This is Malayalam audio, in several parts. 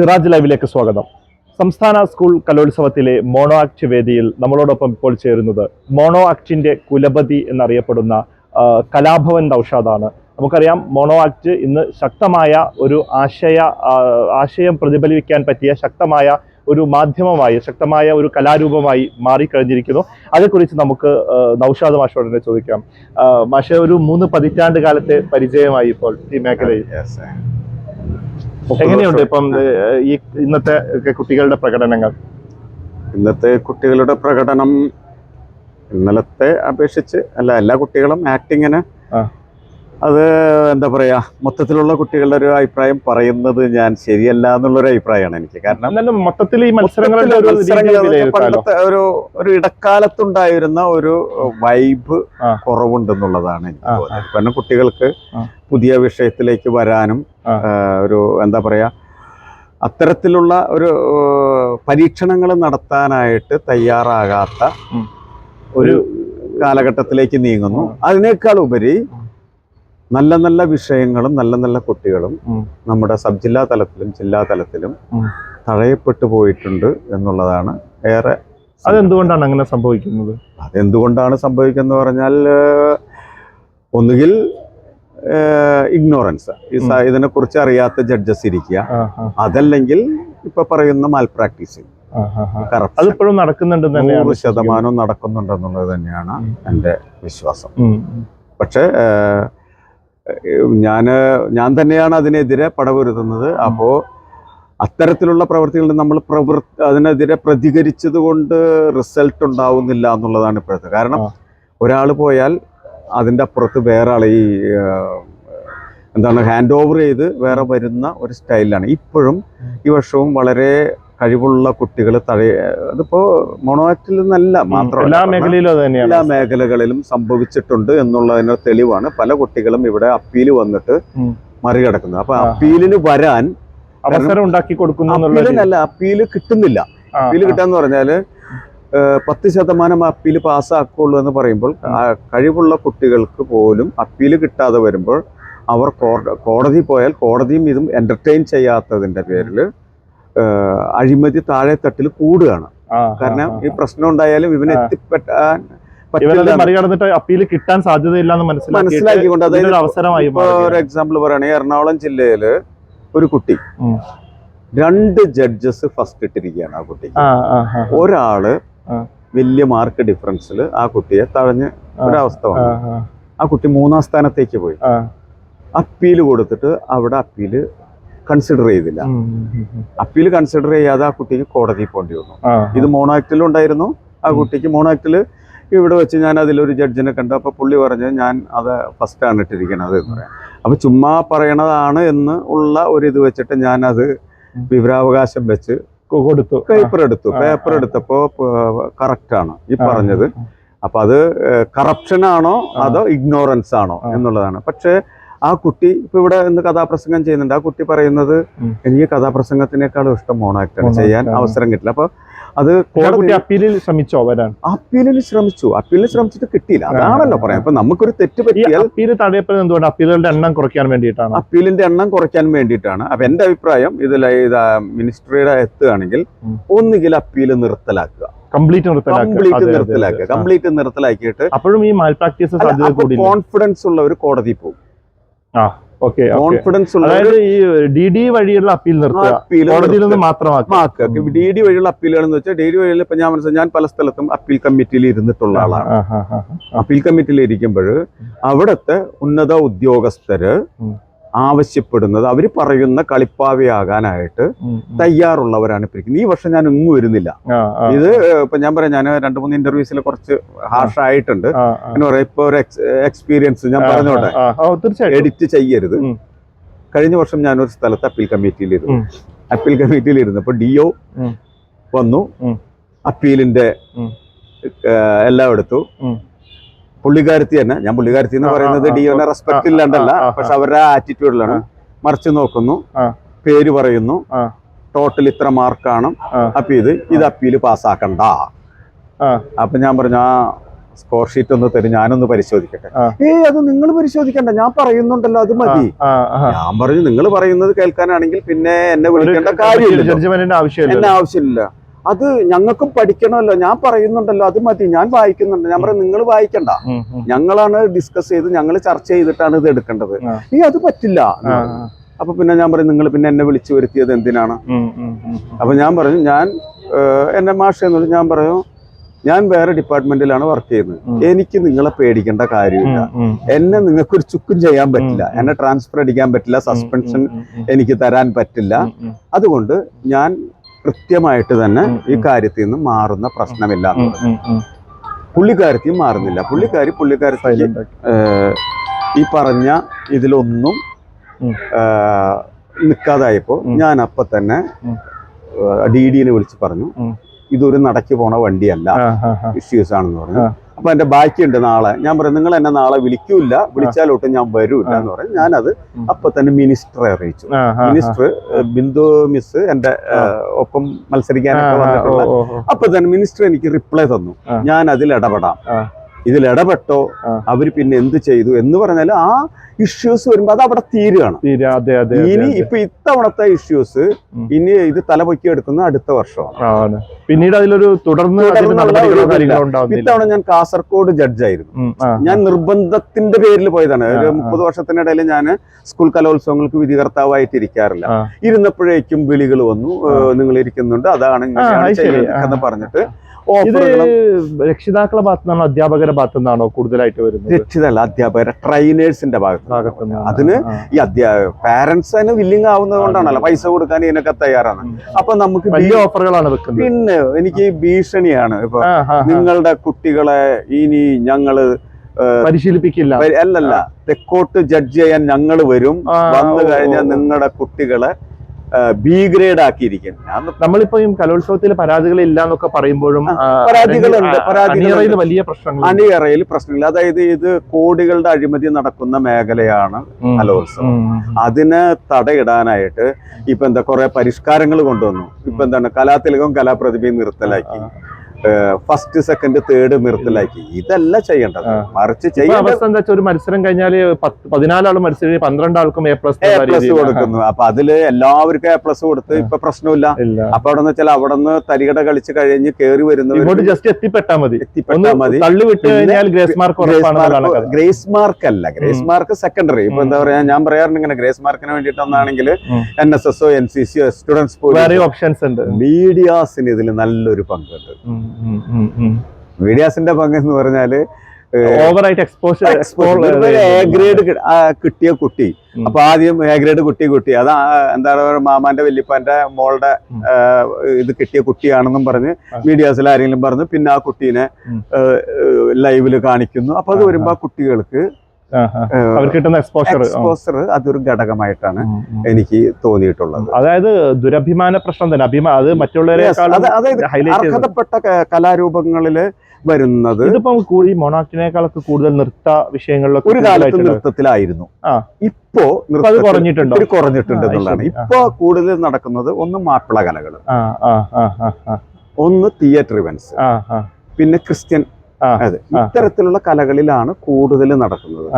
സിറാജ് ലൈവിലേക്ക് സ്വാഗതം. സംസ്ഥാന സ്കൂൾ കലോത്സവത്തിലെ മോണോ ആക്ട് വേദിയിൽ നമ്മളോടൊപ്പം ഇപ്പോൾ ചേരുന്നത് മോണോ ആക്ടിന്റെ കുലപതി എന്നറിയപ്പെടുന്ന കലാഭവൻ നൌഷാദാണ് നമുക്കറിയാം മോണോ ആക്ട് ഇന്ന് ശക്തമായ ഒരു ആശയ ആശയം പ്രതിഫലിപ്പിക്കാൻ പറ്റിയ ശക്തമായ ഒരു മാധ്യമമായി ശക്തമായ ഒരു കലാരൂപമായി മാറിക്കഴിഞ്ഞിരിക്കുന്നു. അതേക്കുറിച്ച് നമുക്ക് നൌഷാദ് മാഷോട് ചോദിക്കാം. മാഷെ ഒരു മൂന്ന് പതിറ്റാണ്ട് കാലത്തെ പരിചയമായി ഇപ്പോൾ ഈ മേഖലയിൽ. എങ്ങനെയുണ്ട് ഇപ്പം ഈ ഇന്നത്തെ കുട്ടികളുടെ പ്രകടനങ്ങൾ ഇന്നത്തെ കുട്ടികളുടെ പ്രകടനം ഇന്നലത്തെ അപേക്ഷിച്ച് അല്ല എല്ലാ കുട്ടികളും ആക്ടിങ്ങിന്. അത് എന്താ പറയാ മൊത്തത്തിലുള്ള കുട്ടികളുടെ ഒരു അഭിപ്രായം പറയുന്നത് ഞാൻ ശരിയല്ല എന്നുള്ളൊരു അഭിപ്രായമാണ് എനിക്ക്. കാരണം മൊത്തത്തിൽ ഈ മത്സരങ്ങളുടെ പണ്ടത്തെ ഒരു ഒരു ഇടക്കാലത്തുണ്ടായിരുന്ന ഒരു വൈബ് കുറവുണ്ടെന്നുള്ളതാണ് എനിക്ക് കാരണം കുട്ടികൾക്ക് പുതിയ വിഷയത്തിലേക്ക് വരാനും ഒരു എന്താ പറയാ അത്തരത്തിലുള്ള ഒരു പരീക്ഷണങ്ങൾ നടത്താനായിട്ട് തയ്യാറാകാത്ത ഒരു കാലഘട്ടത്തിലേക്ക് നീങ്ങുന്നു. അതിനേക്കാൾ ഉപരി നല്ല നല്ല വിഷയങ്ങളും നല്ല നല്ല കുട്ടികളും നമ്മുടെ സബ് ജില്ലാ തലത്തിലും ജില്ലാ തലത്തിലും. തഴയപ്പെട്ടു പോയിട്ടുണ്ട് എന്നുള്ളതാണ് ഏറെ അതെന്തുകൊണ്ടാണ് അങ്ങനെ സംഭവിക്കുന്നത്? അതെന്തുകൊണ്ടാണ് സംഭവിക്കുന്നത് പറഞ്ഞാൽ ഒന്നുകിൽ ഇഗ്നോറൻസ്. ഇതിനെ കുറിച്ച് അറിയാത്ത ജഡ്ജസ് ഇരിക്കുക. അതല്ലെങ്കിൽ ഇപ്പൊ പറയുന്ന മാൽ പ്രാക്ടീസിങ് അതിപ്പോഴും നടക്കുന്നുണ്ടെന്ന് തന്നെയാണ് നൂറ് ശതമാനം നടക്കുന്നുണ്ടെന്നുള്ളത് തന്നെയാണ് എന്റെ എന്റെ വിശ്വാസം. പക്ഷേ ഞാൻ ഞാൻ തന്നെയാണ് അതിനെതിരെ പടപൊരുതുന്നത് അപ്പോൾ അത്തരത്തിലുള്ള പ്രവൃത്തികളിൽ നമ്മൾ പ്രവൃ അതിനെതിരെ പ്രതികരിച്ചത് കൊണ്ട് റിസൾട്ട് ഉണ്ടാവുന്നില്ല എന്നുള്ളതാണ് ഇപ്പോഴത്തെ കാരണം. ഒരാൾ പോയാൽ അതിന്റെ അപ്പുറത്ത് വേറെ ആൾ ഈ എന്താണ് ഹാൻഡ് ഓവർ ചെയ്ത് വേറെ വരുന്ന ഒരു സ്റ്റൈലാണ് ഇപ്പോഴും ഈ വർഷവും വളരെ കഴിവുള്ള കുട്ടികൾ തഴയ അതിപ്പോ മോണോആക്റ്റിൽ നിന്നല്ല മാത്രം എല്ലാ മേഖലയിലും തന്നെയാണ് എല്ലാ മേഖലകളിലും സംഭവിച്ചിട്ടുണ്ട് എന്നുള്ളതിന് തെളിവാണ് പല കുട്ടികളും ഇവിടെ അപ്പീൽ വന്നിട്ട്. മറികടക്കുന്നത് അപ്പൊ അപ്പീലിന് വരാൻ അവസരം ഉണ്ടാക്കി കൊടുക്കുന്നു അല്ല രീതി. അപ്പീൽ കിട്ടുന്നില്ല അപ്പീൽ. കിട്ടാന്ന് പറഞ്ഞാൽ പത്ത് ശതമാനം അപ്പീൽ പാസ്സാക്കുള്ളൂ എന്ന് പറയുമ്പോൾ കഴിവുള്ള കുട്ടികൾക്ക് പോലും അപ്പീൽ കിട്ടാതെ വരുമ്പോൾ അവർ കോടതി പോയാൽ കോടതിയും ഇതും എന്റർടൈൻ ചെയ്യാത്തതിന്റെ പേരിൽ അഴിമതി താഴെ തട്ടിൽ കൂടുകയാണ് കാരണം ഈ പ്രശ്നം ഉണ്ടായാലും ഇവനെ. എത്തിപ്പെട്ടാൻ മറികടന്നിട്ട് അപ്പീൽ കിട്ടാൻ സാധ്യതയില്ല എന്ന് മനസ്സിലാക്കി മനസ്സിലാക്കിക്കൊണ്ട് അതായത് അവസരമായി ഇപ്പൊ ഒരു എക്സാമ്പിൾ പറയുകയാണെങ്കിൽ എറണാകുളം ജില്ലയിൽ ഒരു കുട്ടി രണ്ട് ജഡ്ജസ് ഫസ്റ്റ് ഇട്ടിരിക്കുകയാണ് ആ കുട്ടി. ഒരാൾ വലിയ മാർക്ക് ഡിഫറൻസിൽ ആ കുട്ടിയെ തഴഞ്ഞ്. ഒരവസ്ഥ ആ, വന്നു ആ, കുട്ടി മൂന്നാം സ്ഥാനത്തേക്ക് പോയി. അപ്പീൽ അപ്പീൽ കൊടുത്തിട്ട് അവിടെ അപ്പീൽ കൺസിഡർ ചെയ്തില്ല. അപ്പീൽ കൺസിഡർ ചെയ്യാതെ ആ കുട്ടിക്ക് കോടതിയിൽ പോകേണ്ടി വന്നു. ഇത് മോണോ ഉണ്ടായിരുന്നു. ആ. കുട്ടിക്ക് മോണോ ഇവിടെ വെച്ച് ഞാൻ അതിലൊരു ജഡ്ജിനെ കണ്ടു. അപ്പൊ പുള്ളി പറഞ്ഞു ഞാൻ അത് ഫസ്റ്റ് ആണ് ഇട്ടിരിക്കുന്നത് എന്ന് പറയാം. അപ്പൊ ചുമ്മാ പറയണതാണ് എന്ന് ഉള്ള ഒരു ഇത് വെച്ചിട്ട് ഞാൻ അത്. വിവരാവകാശം വെച്ച് കൊടുത്തു. പേപ്പർ എടുത്തു. പേപ്പർ. എടുത്തപ്പോ കറക്റ്റ് ആണ് ഈ പറഞ്ഞത്. അപ്പൊ അത് കറപ്ഷൻ ആണോ അതോ ഇഗ്നോറൻസ് ആണോ എന്നുള്ളതാണ്. പക്ഷേ ആ കുട്ടി ഇപ്പൊ ഇവിടെ ഇന്ന് കഥാപ്രസംഗം ചെയ്യുന്നുണ്ട്. ആ കുട്ടി പറയുന്നത് എനിക്ക് കഥാപ്രസംഗത്തിനേക്കാളും ഇഷ്ടം മോണാക്ടാണ് ചെയ്യാൻ അവസരം കിട്ടില്ല. അപ്പൊ അത് കോടതി അപ്പീലിൽ ശ്രമിച്ചോ വരാൻ? അപ്പീലിൽ ശ്രമിച്ചു. അപ്പീലിൽ ശ്രമിച്ചിട്ട് കിട്ടിയില്ല. അതാണല്ലോ പറയാം. അപ്പൊ നമുക്കൊരു തെറ്റ് പറ്റിയാൽ അപ്പീൽ തടയപ്പെടുന്നത് എന്തുകൊണ്ട്? അപ്പീലുകളുടെ എണ്ണം കുറയ്ക്കാൻ വേണ്ടിയിട്ടാണ്? അപ്പീലിന്റെ എണ്ണം കുറയ്ക്കാൻ വേണ്ടിയിട്ടാണ്. അപ്പൊ എന്റെ അഭിപ്രായം ഇതിൽ ഇത് മിനിസ്ട്രിയുടെ എത്തുകയാണെങ്കിൽ. ഒന്നുകിൽ അപ്പീൽ നിർത്തലാക്കുക. കംപ്ലീറ്റ് നിർത്തലാക്കുക. കംപ്ലീറ്റ് നിർത്തലാക്കിയിട്ട് അപ്പോഴും ഈ മാൽ പ്രാക്ടീസ് കോൺഫിഡൻസ് ഉള്ള ഒരു കോടതി പോകും. ഓക്കെ കോൺഫിഡൻസ് അതായത് ഈ ഡി ഡി വഴിയുള്ള അപ്പീൽ നിർത്തുക കോടതിയിൽ നിന്ന് മാത്രമാക്കുക ഉം. ഡി ഡി വഴിയുള്ള അപ്പീലുകൾ എന്ന് വെച്ചാൽ ഡി ഡി വഴിയിൽ ഇപ്പൊ ഞാൻ മനസ്സിലായി ഞാൻ പല സ്ഥലത്തും അപ്പീൽ കമ്മിറ്റിയിൽ ഇരുന്നിട്ടുള്ള ആളാണ് ആ, ആ, ആ, ആ. അപ്പീൽ കമ്മിറ്റിയിൽ ഇരിക്കുമ്പോൾ അവിടുത്തെ ഉന്നത ഉദ്യോഗസ്ഥര്. ആവശ്യപ്പെടുന്നത്. അവർ പറയുന്ന കളിപ്പാവയാകാനായിട്ട്. തയ്യാറുള്ളവരാണ് ഇപ്പൊ ഈ വർഷം ഞാൻ ഒന്നും വരുന്നില്ല. ഇത് ഇപ്പൊ ഞാൻ പറയാം ഞാൻ രണ്ട് മൂന്ന് ഇന്റർവ്യൂസിൽ കുറച്ച് ഹാർഷ് ആയിട്ടുണ്ട്. എന്ന് പറയാം ഇപ്പൊ ഒരു എക്സ്പീരിയൻസ് ഞാൻ പറഞ്ഞോട്ടെ? എഡിറ്റ് ചെയ്യരുത്. കഴിഞ്ഞ വർഷം ഞാൻ ഒരു സ്ഥലത്ത് അപ്പീൽ കമ്മിറ്റിയിൽ ഇരുന്നു. അപ്പീൽ കമ്മിറ്റിയിൽ ഇരുന്നപ്പോൾ ഡി ഒ വന്നു. അപ്പീലിന്റെ എല്ലാം എടുത്തു. പുള്ളിക്കാരത്തി തന്നെ. ഞാൻ പുള്ളിക്കാരത്തി എന്ന് പറയുന്നത് ഡിയോനെ റെസ്പെക്ട് ഇല്ലാണ്ടല്ല. പക്ഷെ അവരുടെ ആറ്റിറ്റ്യൂഡിലാണ് മറിച്ച് നോക്കുന്നു. പേര് പറയുന്നു. ടോട്ടൽ ഇത്ര മാർക്കാണ്. അപ്പൊ ഇത് ഇത് അപ്പീൽ പാസ്സാക്കണ്ട. അപ്പൊ ഞാൻ പറഞ്ഞു ആ സ്കോർ ഷീറ്റ് ഒന്ന് തരും. ഞാനൊന്ന് പരിശോധിക്കട്ടെ. ഏ അത് നിങ്ങൾ പരിശോധിക്കണ്ട. ഞാൻ പറയുന്നുണ്ടല്ലോ അത് മതി. ഞാൻ പറഞ്ഞു നിങ്ങൾ പറയുന്നത് കേൾക്കാനാണെങ്കിൽ പിന്നെ എന്നെ വിളിക്കേണ്ട കാര്യമില്ല എന്നെ ആവശ്യമില്ല. അത് ഞങ്ങൾക്കും പഠിക്കണമല്ലോ. ഞാൻ പറയുന്നുണ്ടല്ലോ അത് മതി. ഞാൻ വായിക്കുന്നുണ്ട്. ഞാൻ പറയാം നിങ്ങൾ വായിക്കണ്ട. ഞങ്ങളാണ് ഡിസ്കസ് ചെയ്ത് ഞങ്ങൾ ചർച്ച ചെയ്തിട്ടാണ് ഇത് എടുക്കേണ്ടത്. ഈ അത് പറ്റില്ല. അപ്പൊ പിന്നെ ഞാൻ പറയും നിങ്ങൾ പിന്നെ എന്നെ വിളിച്ചു വരുത്തിയത് എന്തിനാണ്. അപ്പൊ ഞാൻ പറഞ്ഞു ഞാൻ എന്നെ എന്റെ മാഷ എന്ന് ഞാൻ പറയും ഞാൻ വേറെ ഡിപ്പാർട്ട്മെന്റിലാണ് വർക്ക് ചെയ്യുന്നത്. എനിക്ക് നിങ്ങളെ പേടിക്കേണ്ട കാര്യമില്ല. എന്നെ നിങ്ങൾക്ക് ഒരു ചുക്കും ചെയ്യാൻ പറ്റില്ല. എന്നെ ട്രാൻസ്ഫർ അടിക്കാൻ പറ്റില്ല. സസ്പെൻഷൻ. എനിക്ക് തരാൻ പറ്റില്ല. അതുകൊണ്ട് ഞാൻ കൃത്യമായിട്ട് തന്നെ ഈ കാര്യത്തിൽ നിന്ന് മാറുന്ന പ്രശ്നമില്ല. പുള്ളിക്കാരത്തിയും മാറുന്നില്ല പുള്ളിക്കാരി പുള്ളിക്കാരത്തി. ഈ പറഞ്ഞ ഇതിലൊന്നും നിൽക്കാതായപ്പോൾ നിൽക്കാതായപ്പോ ഞാൻ അപ്പൊ തന്നെ. ഡി ഡിനെ വിളിച്ച് പറഞ്ഞു. ഇതൊരു നടക്കി പോണ വണ്ടിയല്ല. ഇഷ്യൂസ് ആണെന്ന് പറഞ്ഞു ആ. അപ്പൊ എന്റെ ബാക്കിയുണ്ട് നാളെ ഞാൻ പറയും നിങ്ങൾ എന്നെ നാളെ വിളിക്കൂല വിളിച്ചാലോട്ട് ഞാൻ വരൂല എന്ന് പറയും ഞാനത്. അപ്പൊ തന്നെ മിനിസ്റ്ററെ അറിയിച്ചു. മിനിസ്റ്റർ ബിന്ദു മിസ് എന്റെ ഒപ്പം മത്സരിക്കാനൊക്കെ വന്നിട്ടുള്ള. അപ്പൊ തന്നെ മിനിസ്റ്റർ എനിക്ക് റിപ്ലൈ തന്നു ഞാൻ അതിൽ ഇടപെടാം. ഇതിൽ ഇടപെട്ടോ ആ. അവർ പിന്നെ എന്ത് ചെയ്തു എന്ന് പറഞ്ഞാൽ ആ ഇഷ്യൂസ് വരുമ്പോ അത് അവിടെ തീരുകയാണ്. ഇനി. ഇപ്പൊ ഇത്തവണത്തെ ഇഷ്യൂസ് ഇനി ഇത് തലപൊക്കി എടുക്കുന്ന അടുത്ത വർഷമാണ്. പിന്നീട് അതിലൊരു തുടർന്ന് ഇത്തവണ ഞാൻ കാസർഗോഡ് ജഡ്ജായിരുന്നു. ഞാൻ നിർബന്ധത്തിന്റെ പേരിൽ പോയതാണ്. ഒരു. മുപ്പത് വർഷത്തിനിടയിൽ ഞാൻ സ്കൂൾ കലോത്സവങ്ങൾക്ക് വിധികർത്താവായിട്ട് ഇരിക്കാറില്ല. ഇരുന്നപ്പോഴേക്കും വിളികൾ വന്നു. നിങ്ങൾ ഇരിക്കുന്നുണ്ട്. അതാണ് എന്ന് പറഞ്ഞിട്ട് ഇത് രക്ഷിതാക്കളുടെ ഭാഗത്തു നിന്നാണോ അധ്യാപകരുടെ ഭാഗത്തു നിന്നാണോ കൂടുതലായിട്ട് വരുന്നത്? രക്ഷിതല്ല അധ്യാപകരെ ട്രെയിനേഴ്സിന്റെ ഭാഗത്ത്. അതിന് ഈ അധ്യാ പാരന്റ്സ് അതിന് വില്ലിങ് ആവുന്നത് കൊണ്ടാണല്ലോ പൈസ കൊടുക്കാൻ ഇതിനൊക്കെ തയ്യാറാണ്. അപ്പൊ നമുക്ക് വലിയ ഓഫറുകളാണ് വെക്കുന്നത്. പിന്നെ എനിക്ക് ഭീഷണിയാണ്. ഇപ്പൊ. നിങ്ങളുടെ കുട്ടികളെ ഇനി ഞങ്ങൾ പരിശീലിപ്പിക്കില്ല. അല്ലല്ല തെക്കോട്ട് ജഡ്ജ് ചെയ്യാൻ ഞങ്ങൾ വരും. വന്നു കഴിഞ്ഞാൽ നിങ്ങളുടെ കുട്ടികളെ ബി ഗ്രേഡ് ആക്കിയിരിക്കുന്നത് നമ്മളിപ്പോ ഈ കലോത്സവത്തിൽ പരാതികൾ ഇല്ല എന്നൊക്കെ പറയുമ്പോഴും പരാതികളുണ്ട്, ആ, വലിയ പ്രശ്നങ്ങൾ അണിയറയിൽ പ്രശ്നങ്ങൾ. അതായത് ഇത് കോടികളുടെ അഴിമതി നടക്കുന്ന മേഖലയാണ് കലോത്സവം. അതിന് തടയിടാനായിട്ട് ഇപ്പൊ എന്താ കുറെ പരിഷ്കാരങ്ങൾ കൊണ്ടുവന്നു. ഇപ്പൊ എന്താണ് കലാതിലകം കലാപ്രതിഭയും നിർത്തലാക്കി. ഫസ്റ്റ് സെക്കൻഡ് തേർഡ് നിർത്തലാക്കി. ഇതല്ല ചെയ്യേണ്ടത്. മറിച്ച് അവസ്ഥ എന്താ വെച്ചാൽ ഒരു മത്സരം കഴിഞ്ഞാൽ പത്ത് പതിനാലാൾ മത്സരം പന്ത്രണ്ട് ആൾക്കും എ പ്ലസ് എ പ്ലസ് കൊടുക്കുന്നു. അപ്പൊ അതിൽ എല്ലാവർക്കും എ പ്ലസ് കൊടുത്ത് ഇപ്പൊ പ്രശ്നമില്ല. അപ്പൊ അവിടെ നിന്ന് വെച്ചാൽ അവിടെ നിന്ന് തരികട കളിച്ച് കഴിഞ്ഞ് കേറി ഇങ്ങോട്ട് വരുന്നവർ ജസ്റ്റ് എത്തിപ്പെട്ടാ മതി. എത്തിപ്പെട്ടാൽ മതി. തള്ളി വിട്ട് കഴിഞ്ഞാൽ ഗ്രേസ് മാർക്ക് ഗ്രേസ് മാർക്ക് അല്ല. ഗ്രേസ് മാർക്ക് സെക്കൻഡറി ഇപ്പൊ എന്താ. പറയാ ഞാൻ പറയാറുണ്ട് ഇങ്ങനെ ഗ്രേസ് മാർക്കിന് വേണ്ടിയിട്ടൊന്നാണെങ്കിൽ ഒന്നാണെങ്കിൽ N S S or N C C students options ഉണ്ട്. മീഡിയാസിന് ഇതിൽ നല്ലൊരു പങ്കുണ്ട്. മീഡിയാസിന്റെ പങ്ക് എന്ന് പറഞ്ഞാൽ ഓവറായിട്ട് എക്സ്പോഷർ എ ഗ്രേഡ് കിട്ടിയ കുട്ടി. അപ്പൊ ആദ്യം എ ഗ്രേഡ് കുട്ടി കുട്ടി. അത് എന്താ പറയുക മാമാന്റെ വല്യപ്പാന്റെ മോളുടെ ഇത് കിട്ടിയ കുട്ടിയാണെന്നും പറഞ്ഞ് മീഡിയാസിൽ ആരെങ്കിലും പറഞ്ഞു പിന്നെ ആ കുട്ടീനെ. ലൈവിൽ കാണിക്കുന്നു. അപ്പൊ അത് വരുമ്പോ ആ കുട്ടികൾക്ക് കിട്ടുന്ന എക്സ്പോഷർ എക്സ്പോഷർ അതൊരു ഘടകമായിട്ടാണ് എനിക്ക് തോന്നിയിട്ടുള്ളത്. അതായത് ദുരഭിമാന പ്രശ്നം തന്നെ. അഭിമാ അത് ചെയ്തത് അർഹതപ്പെട്ട കലാരൂപങ്ങളിൽ വരുന്നത് ഇതിപ്പം ഈ മൊണാക്കിനേക്കാളൊക്കെ കൂടുതൽ നൃത്ത വിഷയങ്ങളിലൊക്കെ ഒരു കാലത്ത്. നൃത്തത്തിലായിരുന്നു. ഇപ്പോ കുറഞ്ഞിട്ടുണ്ട്? കുറഞ്ഞിട്ടുണ്ട് എന്നുള്ളതാണ്. ഇപ്പോ കൂടുതൽ നടക്കുന്നത് ഒന്ന് മാപ്പിള കലകൾ ഒന്ന് തിയേറ്റർ ഇവന്റ്സ്. പിന്നെ ക്രിസ്ത്യൻ അതെ. ഇത്തരത്തിലുള്ള കലകളിലാണ് കൂടുതൽ നടക്കുന്നത്.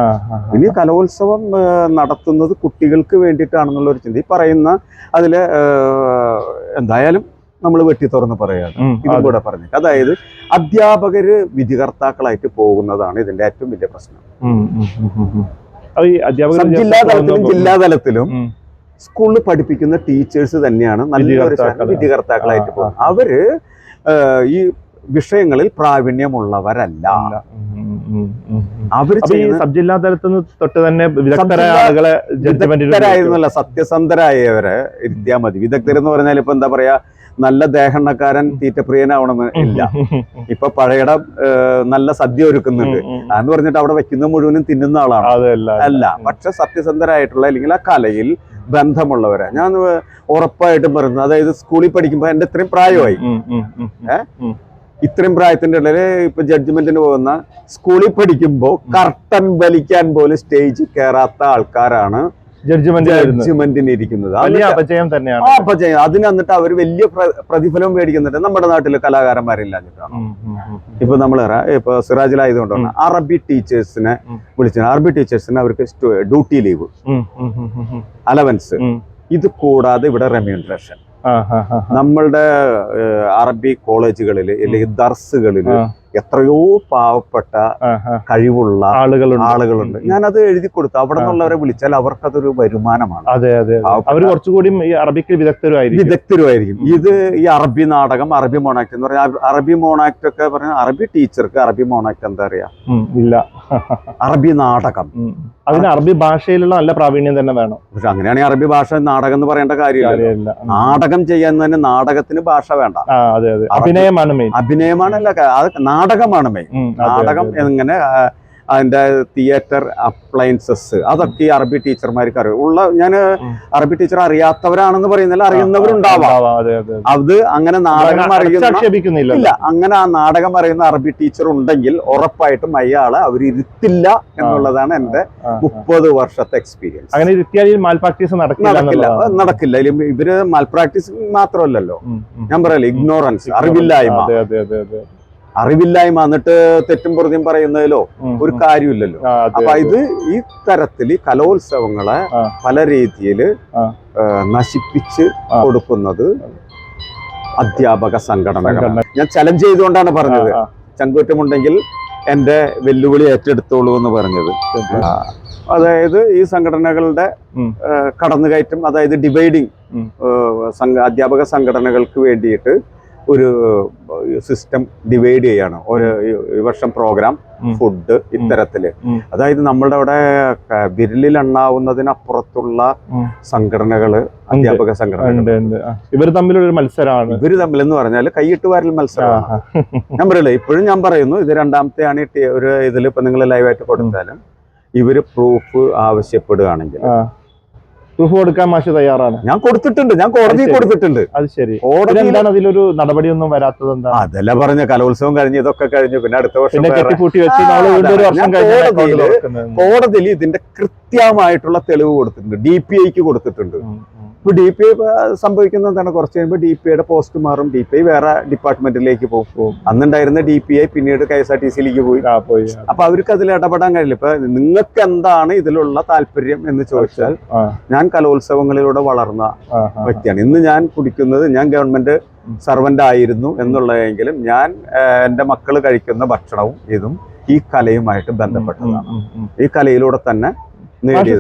ഇനി കലോത്സവം നടത്തുന്നത് കുട്ടികൾക്ക് വേണ്ടിയിട്ടാണെന്നുള്ള ഒരു ചിന്ത. ഈ പറയുന്ന അതിൽ എന്തായാലും നമ്മൾ വെട്ടി തുറന്ന് പറയാണ് ഇതും കൂടെ പറഞ്ഞിട്ട് അതായത് അധ്യാപകര് വിധികർത്താക്കളായിട്ട് പോകുന്നതാണ് ഇതിന്റെ ഏറ്റവും വലിയ പ്രശ്നം. ജില്ലാതലത്തിലും സബ് ജില്ലാ തലത്തിലും ജില്ലാ തലത്തിലും സ്കൂളിൽ പഠിപ്പിക്കുന്ന ടീച്ചേഴ്സ് തന്നെയാണ് നല്ലൊരു വിധികർത്താക്കൾ. വിധികർത്താക്കളായിട്ട് പോകുന്നത്. അവർ ഈ വിഷയങ്ങളിൽ പ്രാവീണ്യമുള്ളവരല്ല. അവർ സബ് ജില്ലാ തലത്തിൽ തൊട്ട് തന്നെ വിദഗ്ധരായിരുന്നല്ല സത്യസന്ധരായവരെ ഇരുത്തിയാൽ മതി. വിദഗ്ധർ എന്ന് പറഞ്ഞാൽ ഇപ്പൊ എന്താ പറയാ നല്ല ദേഹണ്ണക്കാരൻ തീറ്റപ്രിയനാവണമെന്ന് ഇല്ല. ഇപ്പൊ പഴയുടെ നല്ല സദ്യ ഒരുക്കുന്നുണ്ട്. അതെന്ന് പറഞ്ഞിട്ട് അവിടെ വെക്കുന്ന മുഴുവനും തിന്നുന്ന ആളാണ്. അല്ല പക്ഷെ സത്യസന്ധരായിട്ടുള്ള അല്ലെങ്കിൽ ആ കലയിൽ ബന്ധമുള്ളവരെ. ഞാൻ ഉറപ്പായിട്ടും പറയുന്നത് അതായത് സ്കൂളിൽ പഠിക്കുമ്പോൾ എന്റെ ഇത്രയും പ്രായമായി. ഉം. ഇത്രയും പ്രായത്തിന്റെ ഇടയിൽ ഇപ്പൊ ജഡ്ജ്മെന്റിന് പോകുന്ന സ്കൂളിൽ പഠിക്കുമ്പോൾ കർട്ടൻ വലിക്കാൻ പോലും സ്റ്റേജിൽ കയറാത്ത ആൾക്കാരാണ് ജഡ്ജ്മെന്റിന് ഇരിക്കുന്നത്. എന്നിട്ട് തന്നെയാണ്. ആ അപജയം. അതിന് എന്നിട്ട് അവർ വലിയ പ്ര- പ്രതിഫലം മേടിക്കുന്നുണ്ട്. നമ്മുടെ നാട്ടിലെ കലാകാരന്മാരില്ല. ഇപ്പൊ നമ്മൾ ഇപ്പൊ സിറാജിലായതുകൊണ്ടാണ് അറബി ടീച്ചേഴ്സിനെ വിളിച്ചു വിളിച്ചത് അറബി ടീച്ചേഴ്സിന് അവർക്ക് ഡ്യൂട്ടി ലീവ്. അലവൻസ് ഇത് കൂടാതെ ഇവിടെ റെമ്യൂണറേഷൻ. നമ്മളുടെ അറബി കോളേജുകളിൽ അല്ലെങ്കിൽ ദർസുകളിൽ. എത്രയോ പാവപ്പെട്ട. കഴിവുള്ള ആളുകളുണ്ട്. ആളുകളുണ്ട്. ഞാനത് എഴുതി കൊടുത്തു. അവിടെ നിന്നുള്ളവരെ വിളിച്ചാൽ അവർക്കതൊരു വരുമാനമാണ്. അതെ അതെ അവർ കുറച്ചുകൂടി അറബിക്ക് വിദഗ്ധരുമായിരിക്കും. വിദഗ്ധരുമായിരിക്കും. ഇത് ഈ അറബി നാടകം അറബി മോണാക്ട് എന്ന് പറഞ്ഞാൽ അറബി മോണാക്ട് ഒക്കെ പറഞ്ഞാൽ അറബി ടീച്ചർക്ക് അറബി മോണാക്ട് എന്താ അറിയാ ഇല്ല. അറബി നാടകം. അതിന് അറബി ഭാഷയിലുള്ള നല്ല പ്രാവീണ്യം തന്നെ വേണം. പക്ഷെ അങ്ങനെയാണെങ്കിൽ അറബി ഭാഷ നാടകം എന്ന് പറയേണ്ട കാര്യമില്ല. നാടകം ചെയ്യാൻ തന്നെ നാടകത്തിന് ഭാഷ വേണ്ട. അഭിനയമാണ് അഭിനയമാണ് നാടകമാണ് മെയിൻ നാടകം എങ്ങനെ അതിന്റെ തിയേറ്റർ അപ്ലയൻസസ് അതൊക്കെ ഈ അറബി ടീച്ചർമാർക്ക് അറിയും. ഉള്ള ഞാൻ. അറബി ടീച്ചർ അറിയാത്തവരാണെന്ന് പറയുന്നില്ല അറിയുന്നവരുണ്ടാവാം. അതെ അങ്ങനെ നാടകം അറിയുന്ന ഇല്ല അങ്ങനെ ആ നാടകം അറിയുന്ന അറബി ടീച്ചർ ഉണ്ടെങ്കിൽ ഉറപ്പായിട്ടും അയാളെ അവരിരുത്തില്ല എന്നുള്ളതാണ് എന്റെ മുപ്പത് വർഷത്തെ എക്സ്പീരിയൻസ് അങ്ങനെ മാൽപ്രാക്ടീസ് മാൽ പ്രാക്ടീസ് നടക്കില്ല നടക്കില്ല. ഇവർ മാൽ പ്രാക്ടീസ് മാത്രമല്ലല്ലോ. ഞാൻ പറയല്ലേ ഇഗ്നോറൻസ് അറിവില്ലായ്മ. അറിവില്ലായ്മ എന്നിട്ട് തെറ്റും പ്രതിയും പറയുന്നതിലോ ഒരു. കാര്യമില്ലല്ലോ. അപ്പൊ ഇത് ഈ തരത്തിൽ കലോത്സവങ്ങളെ പല രീതിയിൽ നശിപ്പിച്ച് കൊടുക്കുന്നത് അധ്യാപക സംഘടനകൾ സംഘടന. ഞാൻ ചലഞ്ച് ചെയ്തുകൊണ്ടാണ് പറഞ്ഞത്. ചങ്കുറ്റമുണ്ടെങ്കിൽ എന്റെ വെല്ലുവിളി ഏറ്റെടുത്തോളൂ എന്ന് പറഞ്ഞത്. അതായത് ഈ സംഘടനകളുടെ കടന്നുകയറ്റം അതായത് ഡിവൈഡിങ് അധ്യാപക സംഘടനകൾക്ക് വേണ്ടിയിട്ട് ഒരു സിസ്റ്റം ഡിവൈഡ് ചെയ്യാണ്. ഒരു വർഷം പ്രോഗ്രാം ഫുഡ് ഇത്തരത്തിൽ. അതായത് നമ്മളുടെ അവിടെ വിരലിൽ എണ്ണാവുന്നതിനപ്പുറത്തുള്ള. സംഘടനകൾ അധ്യാപക സംഘടനകൾ ഇവർ തമ്മിലുള്ള തമ്മിലൊരു മത്സരമാണ് ഇവർ തമ്മിൽ എന്ന് പറഞ്ഞാൽ കൈയിട്ട് വാരൽ മത്സരമാണ്. ഞാൻ പറയില്ല ഇപ്പോഴും ഞാൻ പറയുന്നു ഇത് രണ്ടാമത്തെയാണ് ഒരു ഇതിൽ ഇപ്പൊ നിങ്ങൾ ലൈവായിട്ട് കൊടുത്താലും ഇവർ പ്രൂഫ് ആവശ്യപ്പെടുകയാണെങ്കിൽ. പ്രൂഫ് കൊടുക്കാൻ മാഷ് തയ്യാറാണ്. ഞാൻ കൊടുത്തിട്ടുണ്ട് ഞാൻ കോടതി കൊടുത്തിട്ടുണ്ട്. അത് ശരി. എന്താണ് അതിലൊരു നടപടിയൊന്നും വരാത്തത് എന്താ? അതല്ല പറഞ്ഞ കലോത്സവം കഴിഞ്ഞ് ഇതൊക്കെ കഴിഞ്ഞു പിന്നെ അടുത്ത വർഷം. കെട്ടിപ്പൂട്ടി വെച്ച് ഒരു വർഷം. കോടതിയിൽ ഇതിന്റെ കൃത്യമായിട്ടുള്ള തെളിവ് കൊടുത്തിട്ടുണ്ട്. ഡി പി ഐക്ക് കൊടുത്തിട്ടുണ്ട്. ഉം, ഉം. ഇപ്പൊ ഡി പി ഐ സംഭവിക്കുന്ന എന്താണ് കുറച്ച് കഴിയുമ്പോൾ ഡി പി ഐയുടെ പോസ്റ്റ് മാറും ഡി പി ഐ വേറെ ഡിപ്പാർട്ട്മെന്റിലേക്ക് പോകും. അന്നുണ്ടായിരുന്ന ഡി പി ഐ പിന്നീട് കെ എസ് ആർ ടി സിയിലേക്ക് പോയി അപ്പൊ അവർക്ക് അതിൽ ഇടപെടാൻ കഴിയില്ല ഇപ്പൊ നിങ്ങൾക്ക് എന്താണ് ഇതിലുള്ള താല്പര്യം എന്ന് ചോദിച്ചാൽ ഞാൻ കലോത്സവങ്ങളിലൂടെ വളർന്ന. വ്യക്തിയാണ് ഇന്ന് ഞാൻ കുടിക്കുന്നത് ഞാൻ ഗവൺമെന്റ് സർവന്റ് ആയിരുന്നു എന്നുള്ളതെങ്കിലും ഞാൻ എന്റെ എന്റെ മക്കൾ കഴിക്കുന്ന ഭക്ഷണവും ഇതും ഈ കലയുമായിട്ട് ബന്ധപ്പെട്ടതാണ്. ഈ കലയിലൂടെ തന്നെ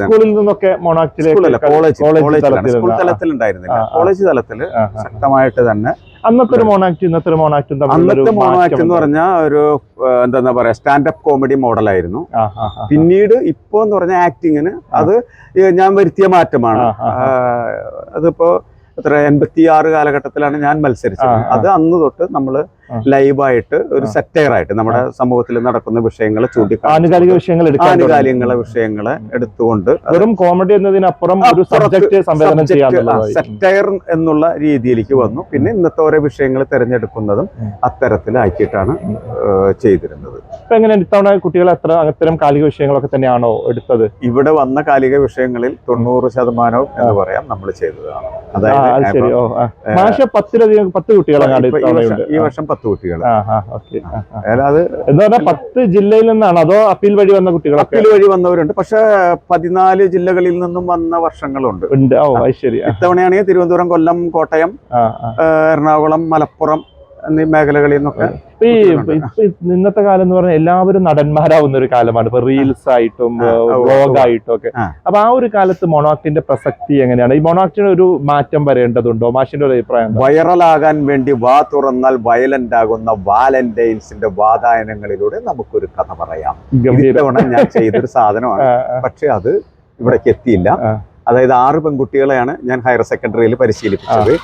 സ്കൂളിൽ നിന്നൊക്കെ മൊണാക്റ്റിലേക്ക് കോളേജ് തലത്തിൽ സ്കൂൾ തലത്തിൽ ഉണ്ടായിരുന്നില്ല ആ, ആ. കോളേജ് തലത്തിൽ ആ, ആ. ശക്തമായിട്ട് തന്നെ അന്നത്തെ ഒരു മോണാക്ട് ഇന്നത്തെ ഒരു തമ്മിലൊരു അന്നത്തെ മോണാക്ട് എന്ന് പറഞ്ഞ പറഞ്ഞാൽ ഒരു എന്താ പറയാ സ്റ്റാൻഡപ്പ് കോമഡി മോഡലായിരുന്നു. പിന്നീട് ഇപ്പോ എന്ന് പറഞ്ഞ ആക്ടിങ്ങിന് അത് ഞാൻ വരുത്തിയ മാറ്റമാണ് അതിപ്പോ എത്ര എൺപത്തി ആറ് കാലഘട്ടത്തിലാണ് ഞാൻ മത്സരിച്ചത്. അത് അന്ന് തൊട്ട് നമ്മൾ ആ. ലൈവായിട്ട് ഒരു. സെറ്റയർ ആയിട്ട് നമ്മുടെ സമൂഹത്തിൽ നടക്കുന്ന വിഷയങ്ങളെ ആനുകാലിക വിഷയങ്ങൾ ആനുകാലികങ്ങളെ വിഷയങ്ങളെ എടുത്തുകൊണ്ട് വെറും കോമഡി എന്നതിനപ്പുറം ഒരു സബ്ജക്ട് സംവേദനം സെറ്റയർ എന്നുള്ള രീതിയിലേക്ക് വന്നു. പിന്നെ ഇന്നത്തെ ഓരോ വിഷയങ്ങൾ തിരഞ്ഞെടുക്കുന്നതും അത്തരത്തിലാക്കിയിട്ടാണ് ചെയ്തിരുന്നത്. ഇപ്പൊ എങ്ങനെ ഇത്തവണ കുട്ടികൾ എത്ര അത്തരം കാലിക വിഷയങ്ങളൊക്കെ തന്നെയാണോ എടുത്തത്? ഇവിടെ വന്ന കാലിക വിഷയങ്ങളിൽ തൊണ്ണൂറ് ശതമാനവും എന്ന് പറയാം നമ്മൾ ചെയ്തതാണ്. അതായത് പത്തിലധികം പത്ത് ഈ വർഷം- പത്ത് ഈ വർഷം പത്ത് കുട്ടികൾ. അത്? എന്താ പറയുക പത്ത് ജില്ലയിൽ നിന്നാണ് അതോ അപ്പീൽ വഴി വന്ന കുട്ടികൾ അപ്പീൽ വഴി വന്നവരുണ്ട്. പക്ഷെ പതിനാല് ജില്ലകളിൽ നിന്നും വന്ന വർഷങ്ങളുണ്ട്. ശരി. ഇത്തവണയാണെങ്കിൽ തിരുവനന്തപുരം കൊല്ലം കോട്ടയം എറണാകുളം മലപ്പുറം എന്നീ മേഖലകളിൽ നിന്നൊക്കെ ഇപ്പൊ ഈ ഇന്നത്തെ കാലം എന്ന് പറഞ്ഞാൽ എല്ലാവരും നടന്മാരാവുന്ന ഒരു കാലമാണ്. ഇപ്പൊ റീൽസ് ആയിട്ടും വ്ലോഗ് ആയിട്ടും ഒക്കെ. അപ്പൊ ആ ഒരു കാലത്ത് മൊണാക്ടിന്റെ പ്രസക്തി എങ്ങനെയാണ്? ഈ മൊണാക്ടിന് ഒരു മാറ്റം വരേണ്ടതുണ്ടോ? മാഷിന്റെ ഒരു അഭിപ്രായം? വൈറലാകാൻ വേണ്ടി വാ തുറന്നാൽ വയലന്റ് ആകുന്ന വാലന്റൈൻസിന്റെ വാതായനങ്ങളിലൂടെ നമുക്കൊരു കഥ പറയാം. ഗംഭീരമാണ് ഇത്തവണ ഞാൻ ചെയ്തൊരു സാധനമാണ്. പക്ഷെ അത് ഇവിടേക്ക് എത്തിയില്ല. അതായത് ആറ് പെൺകുട്ടികളെയാണ് ഞാൻ ഹയർ സെക്കൻഡറിയിൽ പരിശീലിപ്പിച്ചത്.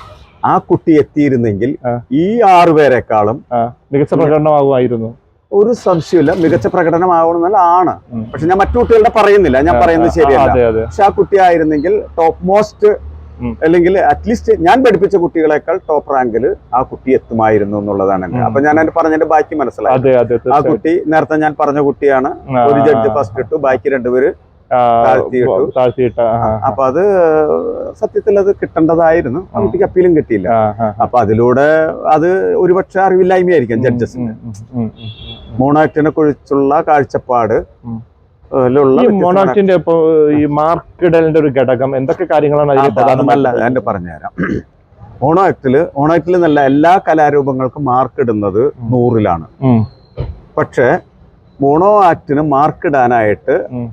ആ കുട്ടി എത്തിയിരുന്നെങ്കിൽ ഈ ആറു പേരെക്കാളും ആ. മികച്ച പ്രകടനമാകുമായിരുന്നു. ഒരു സംശയമില്ല മികച്ച പ്രകടനമാവണമെന്നല്ല ആണ്. പക്ഷെ ഞാൻ മറ്റു കുട്ടികളുടെ പറയുന്നില്ല. ഞാൻ പറയുന്നത് ശരിയാണ് ശരിയല്ല. പക്ഷെ ആ കുട്ടി ആയിരുന്നെങ്കിൽ ടോപ്പ് മോസ്റ്റ്. അല്ലെങ്കിൽ അറ്റ്ലീസ്റ്റ് ഞാൻ പഠിപ്പിച്ച കുട്ടികളെക്കാൾ ടോപ്പ് റാങ്കിൽ ആ കുട്ടി എത്തുമായിരുന്നു എന്നുള്ളതാണ് അപ്പൊ ഞാൻ അതിന്റെ പറഞ്ഞതിന്റെ ബാക്കി മനസ്സിലായി. ആ കുട്ടി നേരത്തെ ഞാൻ പറഞ്ഞ കുട്ടിയാണ്. ഒരു ജഡ്ജ് ഫസ്റ്റ് ഇട്ടു. ബാക്കി രണ്ടുപേര് താഴ്ത്തിയിട്ടു. അപ്പൊ അത് സത്യത്തിൽ അത് കിട്ടേണ്ടതായിരുന്നു. കുട്ടിക്ക് അപ്പീലും കിട്ടിയില്ല. അപ്പൊ അതിലൂടെ അത് ഒരുപക്ഷെ അറിവില്ലായ്മയായിരിക്കും ജഡ്ജസിന്. മോണാറ്റിനെ. മോണാക്ടിനെ കുറിച്ചുള്ള കാഴ്ചപ്പാട് മോണാറ്റിന്റെ ഇപ്പൊ ഈ മാർക്കിടലിന്റെ ഒരു ഘടകം എന്തൊക്കെ കാര്യങ്ങളാണ് പ്രധാനമായിട്ട് ഞാൻ പറഞ്ഞുതരാം ഓണോ ആക്ടിൽ ഓണോ ആക്ടിൽ നല്ല എല്ലാ കലാരൂപങ്ങൾക്കും മാർക്കിടുന്നത് നൂറിലാണ്. പക്ഷെ മോണോ ആക്ടിന് മാർക്ക് ഇടാനായിട്ട് ഉം.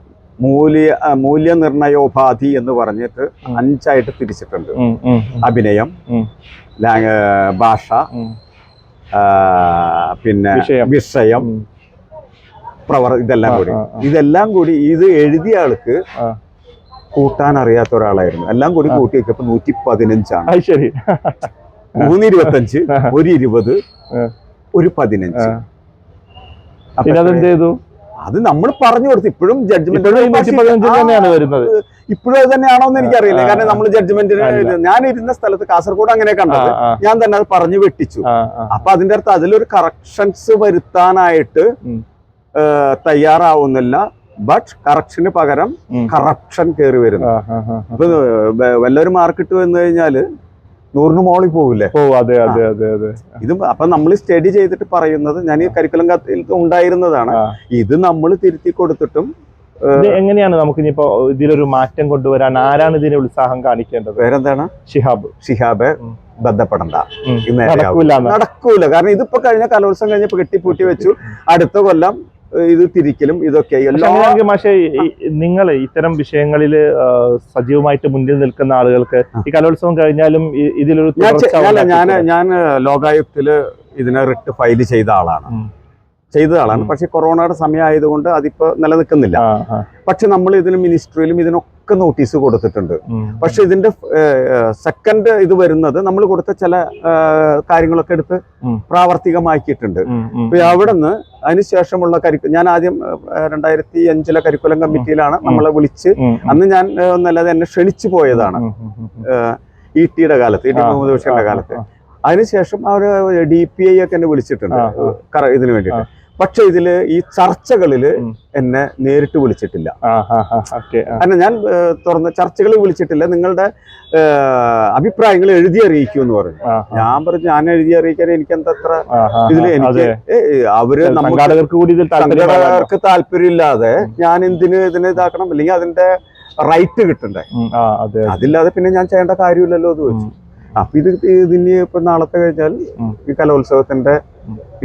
മൂല്യ മൂല്യനിർണയോപാധി എന്ന് പറഞ്ഞിട്ട്. അഞ്ചായിട്ട് തിരിച്ചിട്ടുണ്ട്. അഭിനയം ലാംഗ് ഭാഷ പിന്നെ വിഷയം. പ്രവർ ഇതെല്ലാം കൂടി. ഇതെല്ലാം കൂടി ഇത് എഴുതിയ ആൾക്ക് കൂട്ടാൻ അറിയാത്ത ഒരാളായിരുന്നു. എല്ലാം കൂടി കൂട്ടി വെച്ചപ്പോ നൂറ്റി പതിനഞ്ചാണ് ശരി. മൂന്ന് ഇരുപത്തഞ്ച്. ഒരു ഇരുപത് ഒരു പതിനഞ്ച്. അപ്പൊ ചെയ്തു? അത് നമ്മൾ പറഞ്ഞു കൊടുത്തു. ഇപ്പോഴും ജഡ്ജ്മെന്റ് തന്നെയാണ് വരുന്നത്. ഇപ്പോഴും അത് തന്നെയാണോ എന്ന് എനിക്കറിയില്ല കാരണം നമ്മൾ ജഡ്ജ്മെന്റിന് ഞാൻ ഇരുന്ന സ്ഥലത്ത് കാസർഗോഡ് അങ്ങനെ കണ്ടത്. ഞാൻ തന്നെ അത് പറഞ്ഞു വെട്ടിച്ചു. അപ്പൊ അതിന്റെ അർത്ഥം അതിലൊരു കറക്ഷൻസ് വരുത്താനായിട്ട് തയ്യാറാവുന്നില്ല. ബട്ട് കറക്ഷന് പകരം കറപ്ഷൻ കയറി വരുന്നു. അപ്പൊ വല്ലൊരു മാർക്കിട്ട് വന്നു കഴിഞ്ഞാൽ നൂറിന് മോളിൽ പോവില്ലേ? ഓ അതെ അതെ അതെ അതെ. ഇത് അപ്പൊ നമ്മൾ സ്റ്റഡി ചെയ്തിട്ട് പറയുന്നത് ഞാൻ ഈ കരിക്കുലം കത്തിൽ ഉണ്ടായിരുന്നതാണ്. ഇത് നമ്മൾ തിരുത്തി കൊടുത്തിട്ടും എങ്ങനെയാണ് നമുക്ക് ഇനിയിപ്പോ ഇതിലൊരു മാറ്റം കൊണ്ടുവരാൻ ആരാണ് ഇതിനെ ഉത്സാഹം കാണിക്കേണ്ടത്? വേറെന്താണ് ഷിഹാബ്. ഷിഹാബ്. ബന്ധപ്പെടണ്ട. നേരെയാവും. നടക്കൂല കാരണം ഇതിപ്പോ കഴിഞ്ഞ കലോത്സവം കഴിഞ്ഞപ്പോ കെട്ടിപ്പൂട്ടി വെച്ചു. അടുത്ത കൊല്ലം ഇത് തിരിക്കലും ഇതൊക്കെ. പക്ഷേ നിങ്ങൾ ഇത്തരം വിഷയങ്ങളിൽ സജീവമായിട്ട് മുന്നിൽ നിൽക്കുന്ന ആളുകൾക്ക് ഈ കലോത്സവം കഴിഞ്ഞാലും ഇതിലൊരു ഞാൻ? ഞാൻ ലോകായുക്തിൽ ഇതിനെ റിട്ട് ഫയൽ ചെയ്ത ആളാണ്. ഉം. ചെയ്ത ആളാണ് ഉം. പക്ഷെ കൊറോണയുടെ സമയമായതുകൊണ്ട് അതിപ്പോ നിലനിൽക്കുന്നില്ല. പക്ഷെ നമ്മൾ ഇതിന് മിനിസ്ട്രിയിലും ഇതിനൊക്കെ നോട്ടീസ് കൊടുത്തിട്ടുണ്ട്. പക്ഷെ ഇതിന്റെ സെക്കൻഡ് ഇത് വരുന്നത് നമ്മൾ കൊടുത്ത ചില കാര്യങ്ങളൊക്കെ എടുത്ത് പ്രാവർത്തികമാക്കിയിട്ടുണ്ട്. അപ്പൊ അവിടെ നിന്ന് അതിനുശേഷമുള്ള കരിക്കു ഞാൻ ആദ്യം രണ്ടായിരത്തി അഞ്ചിലെ കരിക്കുലം കമ്മിറ്റിയിലാണ് നമ്മളെ വിളിച്ച് അന്ന് ഞാൻ ഒന്നല്ലാതെ എന്നെ ക്ഷണിച്ചു പോയതാണ്. ഇ ടിയുടെ കാലത്ത് ഇ ടി മുഹമ്മദ് ബഷീറിന്റെ കാലത്ത്. അതിനുശേഷം അവർ ഡി പി ഐ ഒക്കെ എന്നെ വിളിച്ചിട്ടുണ്ട്. ഇതിനു വേണ്ടിയിട്ട്. പക്ഷെ ഇതിൽ ഈ ചർച്ചകളിൽ എന്നെ നേരിട്ട് വിളിച്ചിട്ടില്ല. കാരണം ഞാൻ തുറന്ന ചർച്ചകളിൽ വിളിച്ചിട്ടില്ല. നിങ്ങളുടെ അഭിപ്രായങ്ങൾ എഴുതി അറിയിക്കൂ എന്ന് പറഞ്ഞു ഞാൻ പറഞ്ഞു ഞാൻ എഴുതി അറിയിക്കാൻ എനിക്ക് എന്താ അത്ര ഇതിൽ എനിക്ക് അവർ സംഘാടകർക്ക് താല്പര്യമില്ലാതെ ഞാൻ എന്തിന് ഇതിന് ഇതാക്കണം? അല്ലെങ്കിൽ അതിന്റെ റൈറ്റ് കിട്ടണ്ടേ. അതില്ലാതെ പിന്നെ ഞാൻ ചെയ്യേണ്ട കാര്യമില്ലല്ലോ എന്ന് വെച്ചു അപ്പൊ ഇത് ഇതിന് ഇപ്പൊ നാളത്തെ കഴിഞ്ഞാൽ ഈ കലോത്സവത്തിന്റെ.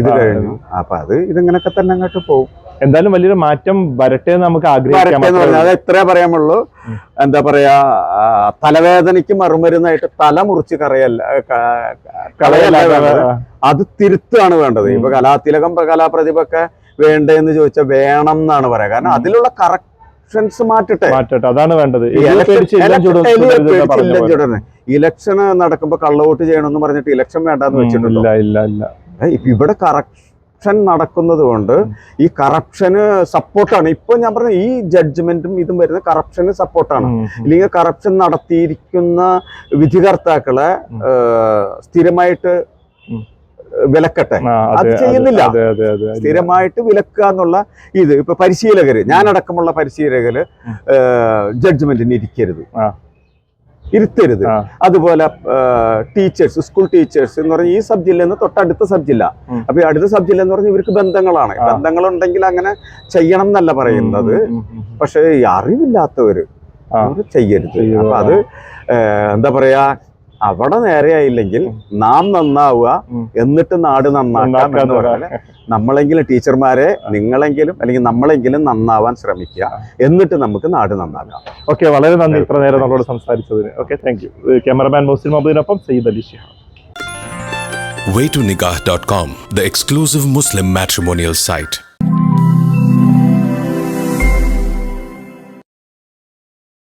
ഇത് കഴിഞ്ഞു. അപ്പൊ അത് ഇതിങ്ങനൊക്കെ തന്നെ അങ്ങോട്ട് പോകും എന്തായാലും വലിയൊരു മാറ്റം വരട്ടെ എന്ന് നമുക്ക് ആഗ്രഹിക്കാം. അത് എത്രേ പറയാമുള്ളൂ. എന്താ പറയാ തലവേദനയ്ക്ക് മറുമരുന്നായിട്ട് തല മുറിച്ച് കറയല്ല കളയല്ല അത് തിരുത്താണ് വേണ്ടത്. ഇപ്പൊ കലാതിലകം കലാപ്രതിഭ ഒക്കെ വേണ്ടെന്ന് ചോദിച്ചാൽ വേണം എന്നാണ് പറയാ. കാരണം. അതിലുള്ള കറക്ഷൻസ് മാറ്റട്ടെ. മാറ്റട്ടെ. അതാണ് വേണ്ടത്. ഇലക്ഷൻ നടക്കുമ്പോ കള്ളവോട്ട് ചെയ്യണമെന്ന് പറഞ്ഞിട്ട് ഇലക്ഷൻ വേണ്ടെന്ന് വെച്ചിട്ടില്ല ഇല്ല ഇല്ല. ഇപ്പൊ ഇവിടെ കറപ്ഷൻ നടക്കുന്നത് കൊണ്ട് ഈ കറപ്ഷന് സപ്പോർട്ടാണ് ഇപ്പൊ ഞാൻ പറഞ്ഞ ഈ ജഡ്ജ്മെന്റും ഇതും വരുന്ന കറപ്ഷന് സപ്പോർട്ടാണ്. ഇല്ലെങ്കിൽ കറപ്ഷൻ നടത്തിയിരിക്കുന്ന വിധികർത്താക്കളെ സ്ഥിരമായിട്ട് വിലക്കട്ടെ അത് ചെയ്യുന്നില്ല. സ്ഥിരമായിട്ട് വിലക്കുക എന്നുള്ള ഇത് ഇപ്പൊ പരിശീലകര് ഞാനടക്കമുള്ള പരിശീലകര്. ജഡ്ജ്മെന്റിന് ഇരിക്കരുത്. ഇരുത്തരുത്. അതുപോലെ ടീച്ചേഴ്സ് സ്കൂൾ ടീച്ചേഴ്സ് എന്ന് പറഞ്ഞാൽ ഈ സബ് ജില്ല നിന്ന് തൊട്ടടുത്ത സബ് ജില്ല. അപ്പൊ അടുത്ത സബ് ജില്ല എന്ന് പറഞ്ഞാൽ ഇവർക്ക് ബന്ധങ്ങളാണ്. ബന്ധങ്ങൾ ഉണ്ടെങ്കിൽ അങ്ങനെ ചെയ്യണം എന്നല്ല പറയുന്നത്. പക്ഷേ അറിവില്ലാത്തവര് ചെയ്യരുത്. അപ്പൊ അത് എന്താ പറയാ അവിടെ നേരെയായില്ലെങ്കിൽ നാം നന്നാവുക എന്നിട്ട് നാട് നന്നാക്കാം എന്ന് പറഞ്ഞാൽ നമ്മളെങ്കിലും ടീച്ചർമാരെ നിങ്ങളെങ്കിലും അല്ലെങ്കിൽ നമ്മളെങ്കിലും നന്നാവാൻ ശ്രമിക്കുക എന്നിട്ട് നമുക്ക് നാട് നന്നാക്കാം. ഓക്കെ വളരെ നന്ദി ഇത്ര നേരം നമ്മളോട് സംസാരിച്ചതിന്. Okay thank you cameraman Muslim മൊബൈലിനൊപ്പം Sayyid Ali Shihab. Waytonikah.com, the exclusive Muslim matrimonial site.